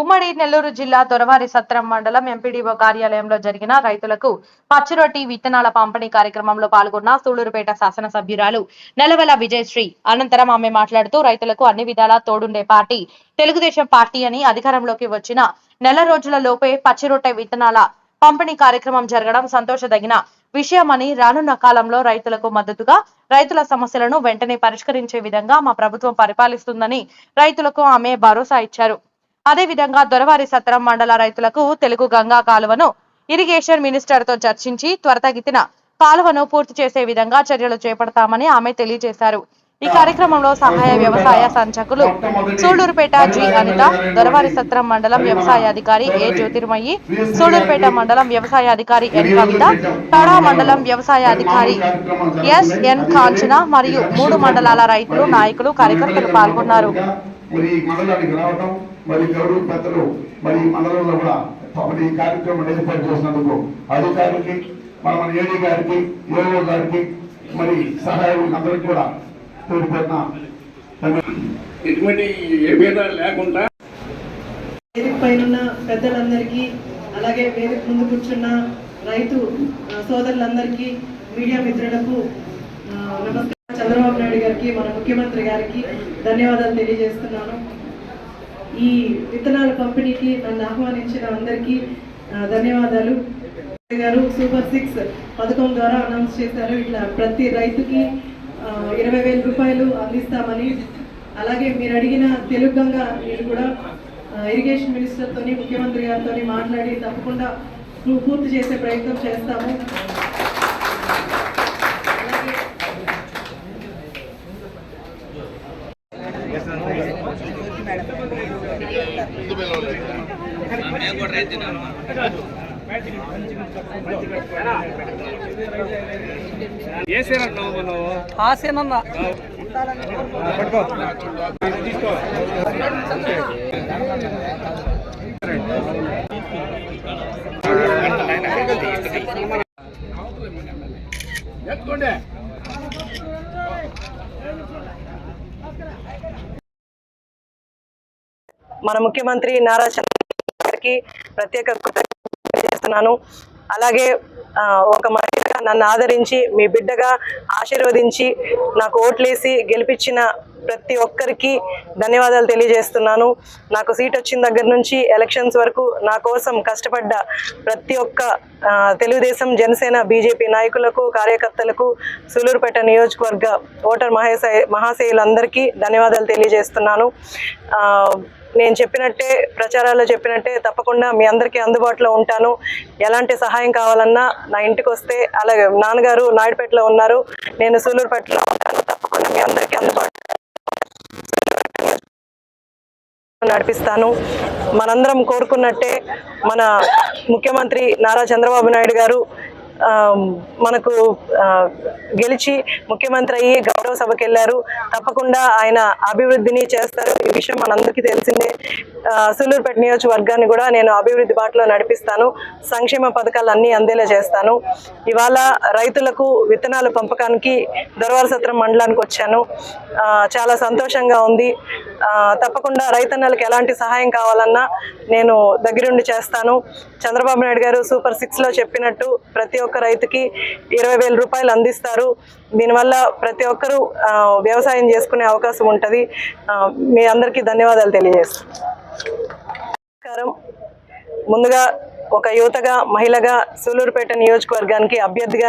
ఉమ్మడి నెల్లూరు జిల్లా దొరవారి సత్రం మండలం ఎంపీడీఓ కార్యాలయంలో జరిగిన రైతులకు పచ్చిరొట్టి విత్తనాల పంపిణీ కార్యక్రమంలో పాల్గొన్న సూళ్ళూరుపేట శాసనసభ్యురాలు నెలవెల విజయశ్రీ. అనంతరం ఆమె మాట్లాడుతూ రైతులకు అన్ని విధాలా తోడుండే పార్టీ తెలుగుదేశం పార్టీ అని అధికారంలోకి వచ్చిన నెల రోజుల లోపే పచ్చిరొట్టె విత్తనాల పంపిణీ కార్యక్రమం జరగడం సంతోషదగిన విషయమని రానున్న కాలంలో రైతులకు మద్దతుగా రైతుల సమస్యలను వెంటనే పరిష్కరించే విధంగా మా ప్రభుత్వం పరిపాలిస్తుందని రైతులకు ఆమె భరోసా ఇచ్చారు. అదేవిధంగా దొరవారి సత్రం మండల రైతులకు తెలుగు గంగా కాలువను ఇరిగేషన్ మినిస్టర్తో చర్చించి త్వరతగితిన కాలువను పూర్తి చేసే విధంగా చర్యలు చేపడతామని ఆమె తెలియజేశారు. ఈ కార్యక్రమంలో సహాయ వ్యవసాయ సంచకులు సూళ్ళూరుపేట జి అనిత దొరవారి సత్రం మండలం వ్యవసాయ అధికారి ఏ జ్యోతిర్మయి సూళ్ళూరుపేట మండలం వ్యవసాయ అధికారి ఎన్ కవిత తడా మండలం వ్యవసాయ అధికారి ఎస్ ఎన్ కాంచన మరియు మూడు మండలాల రైతులు నాయకులు కార్యకర్తలు పాల్గొన్నారు. మరి ఈ మండలానికి రావటం మరి గౌరవ పెద్దలు మరి ఈ మండలంలో కూడా మరి ఈ కార్యక్రమం ఏర్పాటు చేసినందుకు అధికారులకి మన మన ఏడీ గారికి ఏఓ గారికి మరి సహాయకులకు అందరికీ కూడా పేరు. ఎటువంటి లేకుండా వేదిక పైన పెద్దలందరికీ అలాగే వేదిక ముందు కూర్చున్న రైతు సోదరులందరికీ మీడియా మిత్రులకు నమస్కారం నాయుడు గారికి మన ముఖ్యమంత్రి గారికి ధన్యవాదాలు తెలియజేస్తున్నాను. ఈ విత్తనాల పంపిణీకి నన్ను ఆహ్వానించిన అందరికీ ధన్యవాదాలు. గారు సూపర్ సిక్స్ పథకం ద్వారా అనౌన్స్ చేశారు. ఇట్లా ప్రతి రైతుకి ఇరవై వేల రూపాయలు అందిస్తామని. అలాగే మీరు అడిగిన తెలుగు గంగా మీరు కూడా ఇరిగేషన్ మినిస్టర్తోని ముఖ్యమంత్రి గారితో మాట్లాడి తప్పకుండా పూ- పూర్తి చేసే ప్రయత్నం చేస్తాము. ఆసేనన్నా ఎత్తుకోండి మన ముఖ్యమంత్రి నారా చంద్ర గారికి ప్రత్యేక చేస్తున్నాను అలాగే ఒక మహిళగా నన్ను ఆదరించి మీ బిడ్డగా ఆశీర్వదించి నాకు ఓట్లేసి గెలిపించిన ప్రతి ఒక్కరికి ధన్యవాదాలు తెలియజేస్తున్నాను. నాకు సీట్ వచ్చిన దగ్గర నుంచి ఎలక్షన్స్ వరకు నా కోసం కష్టపడ్డ ప్రతి ఒక్క తెలుగుదేశం జనసేన బీజేపీ నాయకులకు కార్యకర్తలకు సూలూరుపేట నియోజకవర్గ ఓటర్ మహాశయ మహాశయులందరికీ ధన్యవాదాలు తెలియజేస్తున్నాను. నేను చెప్పినట్టే ప్రచారాల్లో చెప్పినట్టే తప్పకుండా మీ అందరికీ అందుబాటులో ఉంటాను. ఎలాంటి సహాయం కావాలన్నా నా ఇంటికి వస్తే అలాగే నాన్నగారు నాయుడుపేటలో ఉన్నారు. నేను సూలూరుపేటలో ఉంటాను. తప్పకుండా మీ అందరికీ అందుబాటులో నడిపిస్తాను. మనందరం కోరుకున్నట్టే మన ముఖ్యమంత్రి నారా చంద్రబాబు నాయుడు గారు మనకు గెలిచి ముఖ్యమంత్రి అయ్యి గౌరవ సభకి వెళ్ళారు తప్పకుండా ఆయన అభివృద్ధిని చేస్తారు. ఈ విషయం మనందరికీ తెలిసిందే. సూళ్ళూరుపేట నియోజకవర్గాన్ని కూడా నేను అభివృద్ధి బాటలో నడిపిస్తాను. సంక్షేమ పథకాలు అన్నీ అందేలా చేస్తాను. ఇవాళ రైతులకు విత్తనాల పంపకానికి దొరవార సత్రం మండలానికి వచ్చాను. చాలా సంతోషంగా ఉంది. తప్పకుండా రైతన్నలకు ఎలాంటి సహాయం కావాలన్నా నేను దగ్గరుండి చేస్తాను. చంద్రబాబు నాయుడు గారు సూపర్ సిక్స్లో చెప్పినట్టు ప్రతి ఒక్క రైతుకి ఇరవై వేల రూపాయలు అందిస్తారు. దీనివల్ల ప్రతి ఒక్కరూ వ్యవసాయం చేసుకునే అవకాశం ఉంటుంది. మీ అందరికీ ధన్యవాదాలు తెలియజేస్తాం. నమస్కారం. ముందుగా ఒక యువతగా మహిళగా సూలూరుపేట నియోజకవర్గానికి అభ్యర్థిగా